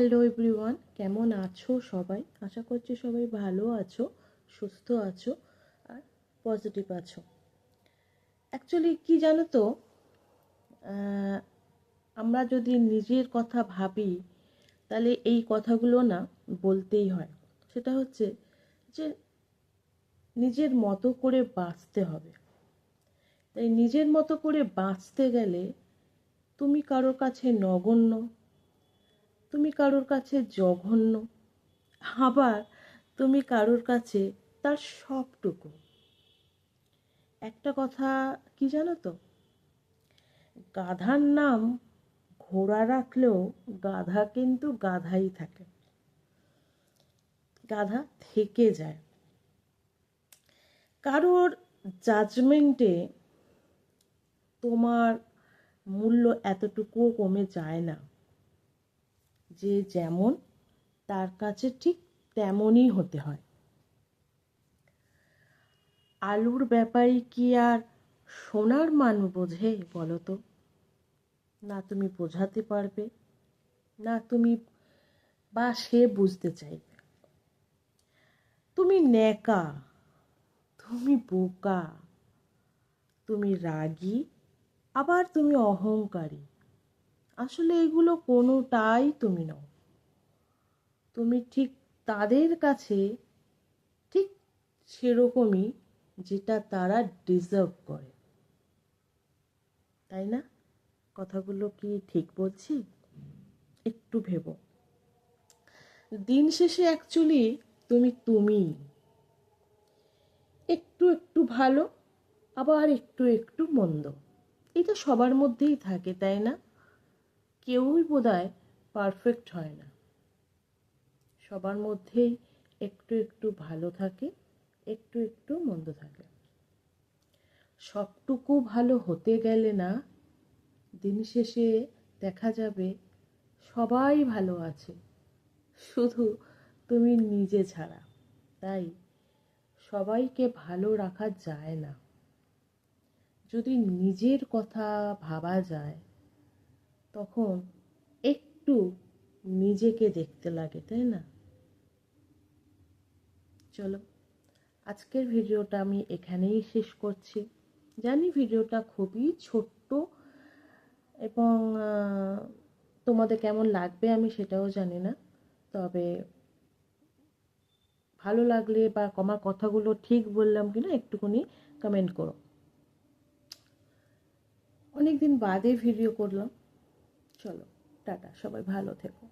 Hello everyone কেমন আছো সবাই? আশা করছি সবাই ভালো আছো, সুস্থ আছো, আর পজিটিভ আছো। অ্যাকচুয়ালি কি জানো তো? আমরা যদি নিজের কথা ভাবি, তাহলে এই কথাগুলো না বলতেই হয়। সেটা হচ্ছে যে নিজের মতো করে বাঁচতে হবে। তাই নিজের মতো করে বাঁচতে গেলে তুমি কারোর কাছে নগণ্য তুমি কারোর কাছে জঘন্য, আবার তুমি কারোর কাছে তার সবটুকু। একটা কথা কি জানো তো? গাধার নাম ঘোড়া রাখলেও গাধা কিন্তু গাধাই থাকে। গাধা থেকে যায়। কারোর জাজমেন্টে তোমার মূল্য এতটুকুও কমে যায় না। যে যেমন তার কাছে ঠিক তেমনই হতে হয়। আলুর ব্যাপারী কি আর সোনার মান বোঝে বলো তো না তুমি বোঝাতে পারবে, না তুমি বা সে বুঝতে চাইবে। তুমি ন্যাকা, তুমি বোকা, তুমি রাগী, আবার তুমি অহংকারী। আসলে এগুলো কোনোটাই তুমি নও। তুমি ঠিক তাদের কাছে ঠিক সেরকমই যেটা তারা ডিজার্ভ করে। তাই না? কথাগুলো কি ঠিক বলছি? একটু ভেবো। দিন শেষে অ্যাকচুয়ালি তুমি তুমি। একটু একটু ভালো, আবার একটু একটু মন্দ। এটা সবার মধ্যেই থাকে, তাই না? কেউই বোধহয় পারফেক্ট হয় না। সবার মধ্যেই একটু একটু ভালো থাকে, একটু একটু মন্দ থাকে। সবটুকু ভালো হতে গেলে না, দিন শেষে দেখা যাবে সবাই ভালো আছে, শুধু তুমি নিজে ছাড়া। তাই সবাইকে ভালো রাখা যায় না। যদি নিজের কথা ভাবা যায় তখন একটু নিজেকে দেখতে লাগে, তাই না? চলো, আজকের ভিডিওটা আমি এখানেই শেষ করছি। জানি ভিডিওটা খুবই ছোট্ট এবং তোমাদের কেমন লাগবে আমি সেটাও জানি না। তবে ভালো লাগলে বা আমার কথাগুলো ঠিক বললাম কিনা একটুখানি কমেন্ট করো। অনেক দিন বাদে ভিডিও করলাম। চলো টাটা সবাই ভালো থেকো।